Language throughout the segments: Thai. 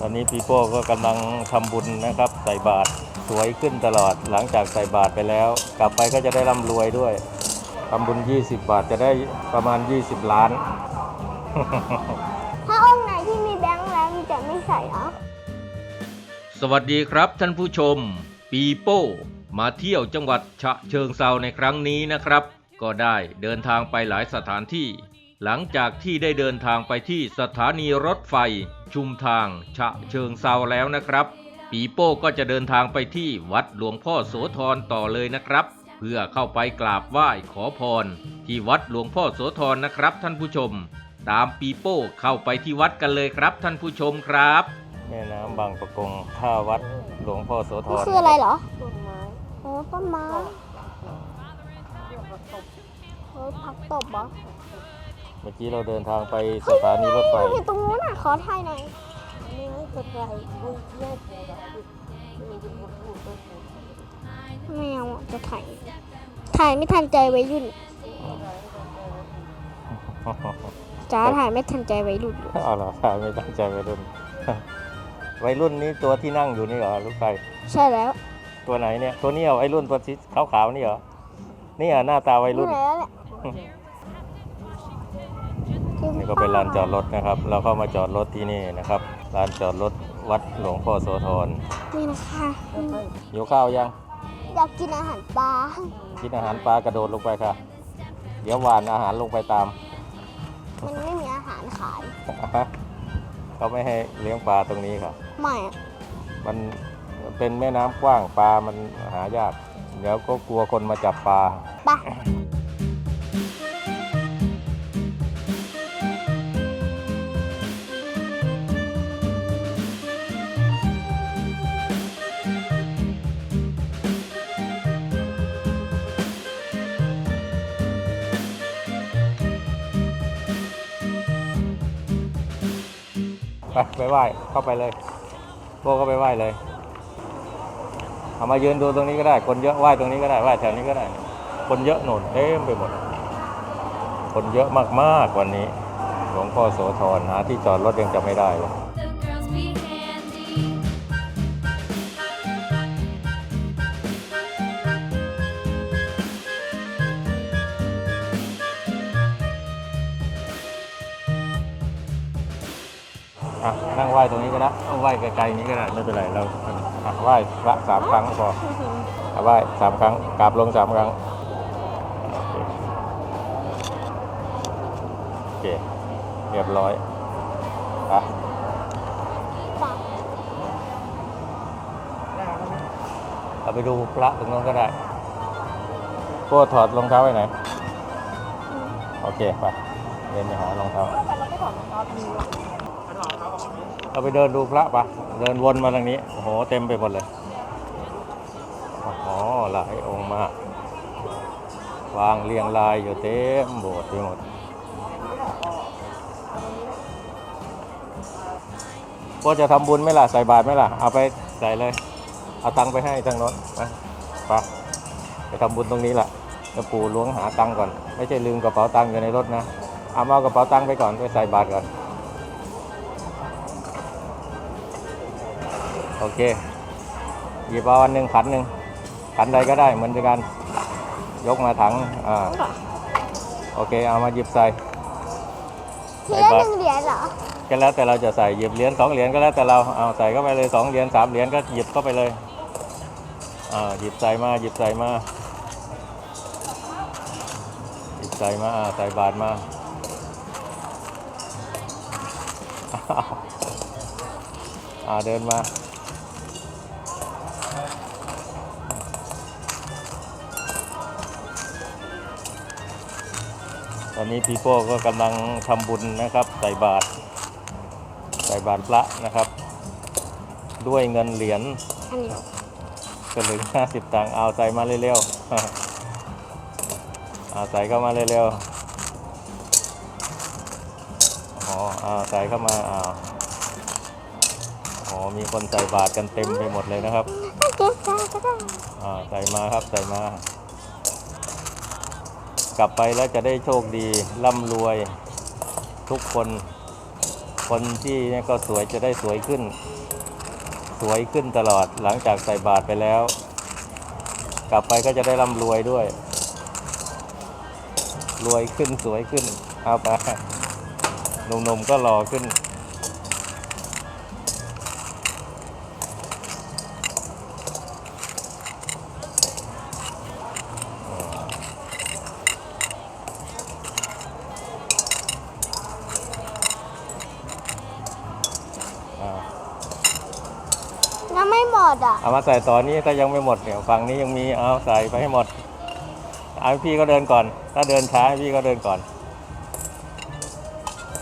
ตอนนี้ปีโป้ก็กำลังทำบุญนะครับ ใส่บาตรสวยขึ้นตลอดหลังจากใส่บาตรไปแล้ว กลับไปก็จะได้ร่ำรวยด้วยทำบุญ 20 บาทจะได้ประมาณ 20 ล้าน ถ้าองค์ไหนที่มีแบงค์แล้วมันจะไม่ใส่เหรอ สวัสดีครับท่านผู้ชม ปีโป้มาเที่ยวจังหวัดฉะเชิงเซาในครั้งนี้นะครับ ก็ได้เดินทางไปหลายสถานที่ หลังจากที่ได้เดินทางไปที่สถานีรถไฟ ชุมทาง ฉะเชิงเซาแล้วนะครับ ปีโป้ก็จะเดินทางไปที่วัดหลวงพ่อโสธรต่อเลยนะครับ เพื่อเข้าไปกราบไหว้ขอพร ที่วัดหลวงพ่อโสธรนะครับท่านผู้ชม ตามปีโป้เข้าไปที่วัดกันเลยครับท่านผู้ชมครับ แม่น้ำบางประกงท่าวัดหลวงพ่อโสธมันรคืออะไรเหรอต้นไม้โอ้ต้นไม้เฮ้ยผักตบเหรอ เมื่อกี้เราเดินทางไปสถานีรถไฟเฮ้ยตรงนู้นน่ะขอถ่ายหน่อยนี่ไม่เป็นไรไม่แยกเลยนะไม่เอาอะจะถ่ายถ่ายไม่ทันใจวัยรุ่นจ้าถ่ายไม่ทันใจวัยรุ่นเอาเหรอถ่ายไม่ตั้งใจวัยรุ่นวัยรุ่นนี้ตัวที่นั่งอยู่นี่เหรอลูกไก่ใช่แล้ว ตัวไหนเนี่ยตัวนี้เหรอวัยรุ่นตัวสีขาวๆนี่เหรอนี่เหรอหน้าตาวัยรุ่น ก็เป็นลานจอดรถนะครับ เราเข้ามาจอดรถที่นี่นะครับลานจอดรถวัดหลวงพ่อโสธรนี่นะคะอืมหิวข้าวยังอยากกินอาหารปลากินอาหารปลากระโดดลงไปค่ะ เดี๋ยวหวานอาหารลงไปตาม มันไม่มีอาหารขายเขาไม่ให้เลี้ยงปลาตรงนี้ค่ะไม่อะมันเป็นแม่น้ำกว้างปลามันหายาก เดี๋ยวก็กลัวคนมาจับปลาปะไไปไหว้เข้าไปเลย โบก็ไปไหว้เลยเอามายืนดูตรงนี้ก็ได้ คนเยอะไหว้ตรงนี้ก็ได้ไหว้แถวนี้ก็ได้ คนเยอะหนุนเต็มไปหมด คนเยอะมากๆวันนี้หลวงพ่อโสธรหาที่จอดรถยังจะไม่ได้เลย อะนั่งไหว้ตรงนี้ก็ได้เอาไหว้ไกลๆนี้ก็ได้ไม่เป็นไรเราอะไหว้พระสามครั้งพออะไหว้สามครั้งกราบลงสามครั้งโอเคโอเคเรียบร้อยอะปะเราไปดูพระตรงนั้นก็ได้โก้ถอดรองเท้าไว้ไหน โอเคไปเดินไปหารองเท้าเราไเอาไปเดินดูพระปะเดินวนมาทางนี้ โอ้โห เต็มไปหมดเลย โอ้โห หลายองค์มาก วางเรียงรายอยู่เต็มโบสถ์ไปหมด ก็จะทำบุญไหมล่ะ ใส่บาตรไหมล่ะ เอาไปใส่เลย เอาตังไปให้ทางโน้นไปไปไปทำบุญตรงนี้แหละจะปู่ล้วงหาตังก่อน ไม่ใช่ลืมกระเป๋าตังค์อยู่ในรถนะ เอามาเอากระเป๋าตังค์ไปก่อน ไปใส่บาตรก่อน โอเคหยิบเอาอันหนึ่งขันหนึ่งขันใดก็ได้เหมือนกัน ยกมาถังอ่าโอเค เอามาหยิบใส่ทีละหนึ่งเหรียญเหรอก็แล้วแต่เราจะใส่หยิบเหรียญสองเหรียญก็แล้วแต่เราเอาใส่เข้าไปเลยสองเหรียญสามเหรียญก็หยิบเข้าไปเลยอ่าหยิบใส่มาหยิบใส่มาหยิบใส่มาอ่าใส่บาทมาอ้าวอ่าเดินมา อนนี้พี่โป้ก็กำลังทำบุญนะครับ ใส่บาตรใส่บาตรพระนะครับ ด้วยเงินเหรียญอันนี้สลึงห้าสิบตังค์เอาใส่มาเร็วๆเอาใส่เข้ามาเร็วๆอ๋อเอาใส่เข้ามาอ้าวอ๋อมีคนใส่บาตรกันเต็มไปหมดเลยนะครับถ้าเก็บได้ก็ได้อ่าใส่มาครับใส่มา กลับไปแล้วจะได้โชคดีร่ำรวยทุกคน คนที่นี่ก็สวยจะได้สวยขึ้น สวยขึ้นตลอดหลังจากใส่บาตรไปแล้ว กลับไปก็จะได้ร่ำรวยด้วย รวยขึ้นสวยขึ้นเอาไปหนุ่มๆก็หล่อขึ้น ยังไม่หมดอะ เอามาใส่ต่อนี้ก็ยังไม่หมดเนี่ยฝั่งนี้ยังมีเอาใส่ไปให้หมด เอาให้พี่ก็เดินก่อน ถ้าเดินช้าให้พี่ก็เดินก่อน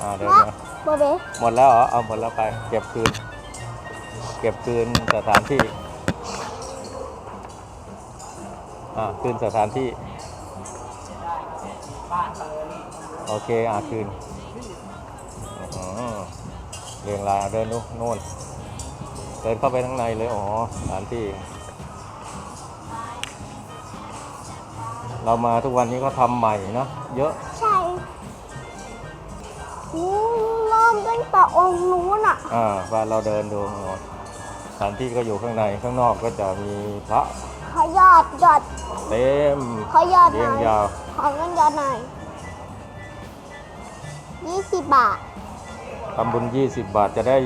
อ่าเดินมาโบเบหมดแล้วเหรอเอาหมดแล้วไป เก็บคืน เก็บคืนสถานที่อ่าคืนสถานที่โอเคอ่าคืนอืมเรียงรายเอาเดินดูนู่น เดินเข้าไปข้างในเลย อ๋อสถานที่ เรามาทุกวันนี้ก็ทำใหม่นะ เยอะ ใช่โอ้เริ่มตั้งแต่องค์นู้นอะ อ่าว่าเราเดินดูสถานที่ก็อยู่ข้างใน ข้างนอกก็จะมีพระขอยอดยอดเต็มขอยอดหเรียน่งอยยาว ขอเงินยอดหน่อยยี่สิบบาท ทำบุญ 20 บาทจะได้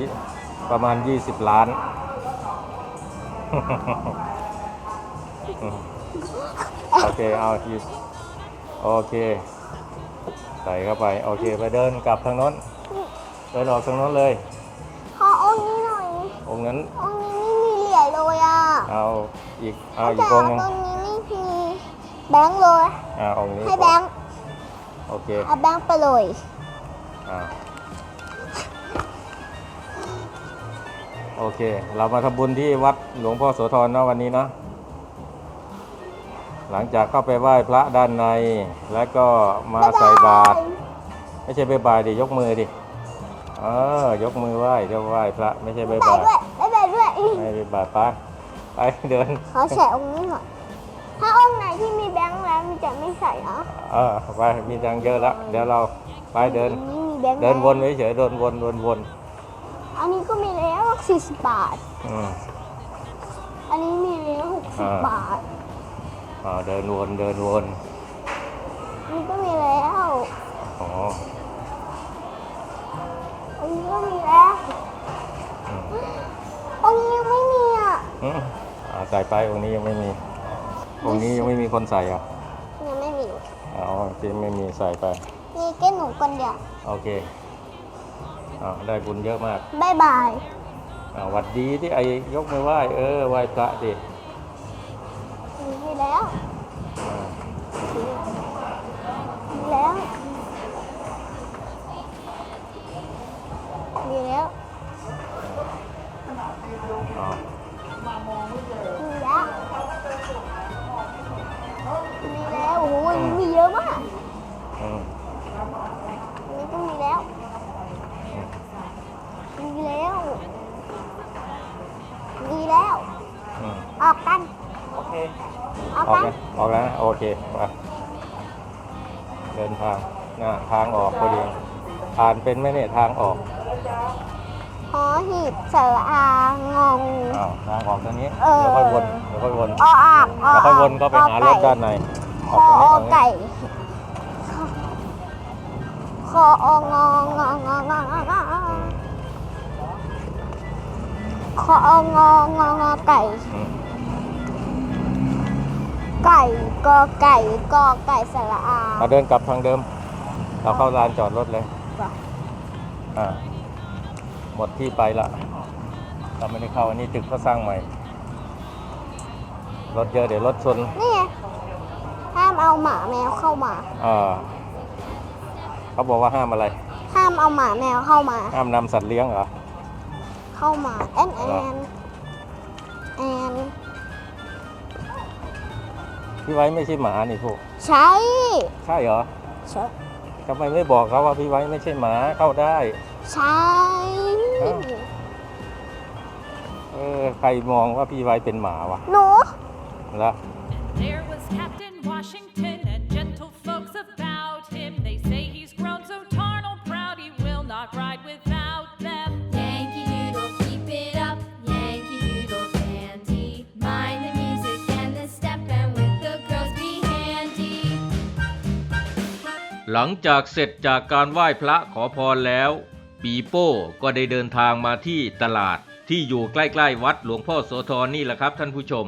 ประมาณ 20 ล้าน โอเค เอาทีโอเค ใส่เข้าไป โอเค ไปเดินกลับทางโน้น เดินออกทางโน้นเลย ขอองค์นี้หน่อย องค์นั้น องค์นี้ไม่มีเหรียญเลยอะ เอาอีก เอาอีแต่กองค์หนึงตรงนี้ไม่มีแบงค์เลย อ่า องค์นี้ ให้แบงค์ โอเคเอาแบงค์ไปเลย อ่า โอเค เรามาทำบุญที่วัดหลวงพ่อโสธรเนาะวันนี้เนาะหลังจากเข้าไปไหว้พระด้านใน แล้วก็มาใส่บาตรไม่ใช่ไปบายดิยกมือดิเออยกมือไหว้เดี๋ยวไหว้พระไม่ใช่ไปไปบายด้วยไปไปด้วยไม่ไปบายไปไปเดินขอแฉองค์นี้หน่อยถ้าองค์ไหนที่มีแบงค์แล้วมันจะไม่ใส่เหรอเออไปมีตังค์เยอะแล้วเดี๋ยวเราไปเดินอัไม่มีแบงค์เดินวนแล้วเฉยๆเดินวนวนวน อันนี้ก็มีแล้วสี่สิบบาท อืมอันนี้มีแล้วหกสิบอ่าบาท อ่าเดินวนเดินวนอันนี้ก็มีแล้ว อ๋ออันนี้ก็มีแล้วอันนี้ยังไม่มีอะอืมอ่าใส่ไปองค์นี้ยังไม่มีองค์นี้ยังไม่มีคนใส่อะยังไม่มีอ๋อที่ไม่มีใส่ไป มีแค่หนูคนเดียวโอเค อ่าได้บุญเยอะมากบายบายอ่าหวัดดีที่ไอ้ยกมือไหว้เออไหว้พระดิมีแล้วอ่ามีแล้ว มีแล้ว เดินทางหน้าทางออกพอดีผ่านเป็นไหมเนี่ยทางออกหอหีบสระอางงอ้าวทางออกตรงนี้เออเดี๋ยวค่อยวนเดี๋ยวค่อยวนออากอเดี๋ยวค่อยวนกเข้าไปหารถด้านในคออกอตรงนี้ตรงนี้อไก่คอองงงงงงงงอืมคอองงงงไก่ อืม ไก่กอไก่กอไก่สระอาเราเดินกลับทางเดิม เราเข้าลานจอดรถเลยว่ะอ่าหมดที่ไปละเราไม่ได้เข้าอันนี้ตึกเขาสร้างใหม่ รถเยอะเดี๋ยวรถชน นี่ไงห้ามเอาหมาแมวเข้ามาอ่าเขาบอกว่าห้ามอะไร ห้ามเอาหมาแมวเข้ามา ห้ามนำสัตว์เลี้ยงเหรอ เข้ามาแอนแอเหรอนแอน พี่ไว้ไม่ใช่หมานี่พวกใช่ใช่เหรอใช่ทำไมไม่บอกเขาว่าพี่ไว้ไม่ใช่หมาเข้าได้ใช่อ้าวเออใครมองว่าพี่ไว้เป็นหมาวะหนูแล้ว There was Captain Washington and หลังจากเสร็จจากการไหว้พระขอพรแล้ว ปีโป้ก็ได้เดินทางมาที่ตลาดที่อยู่ใกล้ๆวัดหลวงพ่อโสธรนี่แหละครับท่านผู้ชม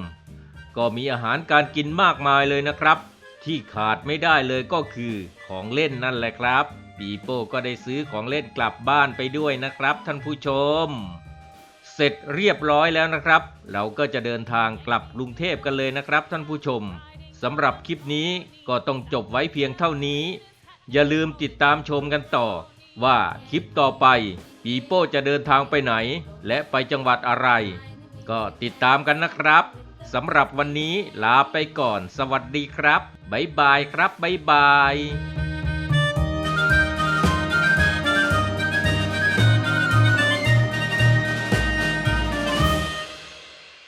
ก็มีอาหารการกินมากมายเลยนะครับ ที่ขาดไม่ได้เลยก็คือของเล่นนั่นแหละครับ ปีโป้ก็ได้ซื้อของเล่นกลับบ้านไปด้วยนะครับ ท่านผู้ชม เสร็จเรียบร้อยแล้วนะครับ เราก็จะเดินทางกลับกรุงเทพกันเลยนะครับ ท่านผู้ชมสำหรับคลิปนี้ก็ต้องจบไว้เพียงเท่านี้ อย่าลืมติดตามชมกันต่อ ว่าคลิปต่อไป ปีโป้จะเดินทางไปไหน และไปจังหวัดอะไร ก็ติดตามกันนะครับสำหรับวันนี้ลาไปก่อน สวัสดีครับ บ๊ายบายครับ บ๊ายบาย